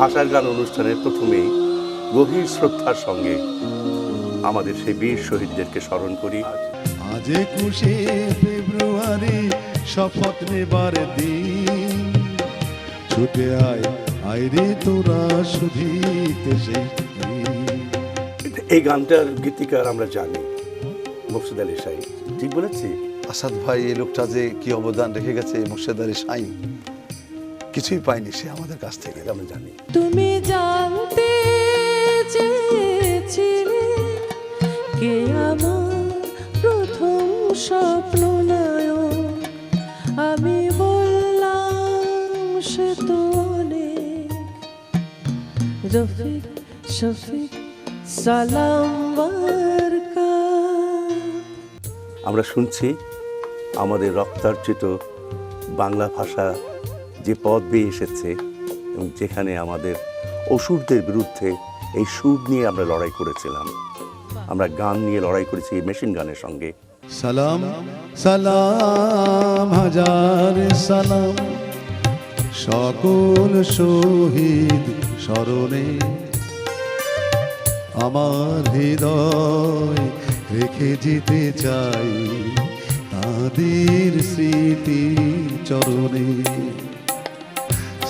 ভাষার গান অনুষ্ঠানের প্রথমেই গভীর শ্রদ্ধার সঙ্গে আমাদের সেই বীর শহীদদেরকে স্মরণ করি। আজ একুশে ফেব্রুয়ারি শপথ নেবার দিন। ছুটে আয় আইরে তোরা শুধিতে সেই এই গানটার গীতিকার আমরা জানি মুর্শিদ আলী সাহেব ঠিক বলেছি? আসাদ ভাই এই লোকটা যে কি অবদান রেখে গেছে মুর্শেদ আলী সাইন কিছুই পাইনি সে আমাদের কাছ থেকে আমরা জানি। তুমি জানতে চেয়েছিলে কে আমার প্রথম স্বপ্ন নায়ক। আমি বললাম সে তো অনেক। রফিক শফিক সালাম আমরা শুনছি আমাদের রক্তার্জিত বাংলা ভাষা যে পথ বেয়ে এসেছে এবং যেখানে আমাদের অসুরদের বিরুদ্ধে এই সুর নিয়ে আমরা লড়াই করেছিলাম। আমরা গান নিয়ে লড়াই করেছি মেশিন গানের সঙ্গে। সালাম সালাম, হাজার সালাম। সকল শহীদ স্মরণে আমার হৃদয় রেখে যেতে চাই তাদের স্মৃতি চরণে।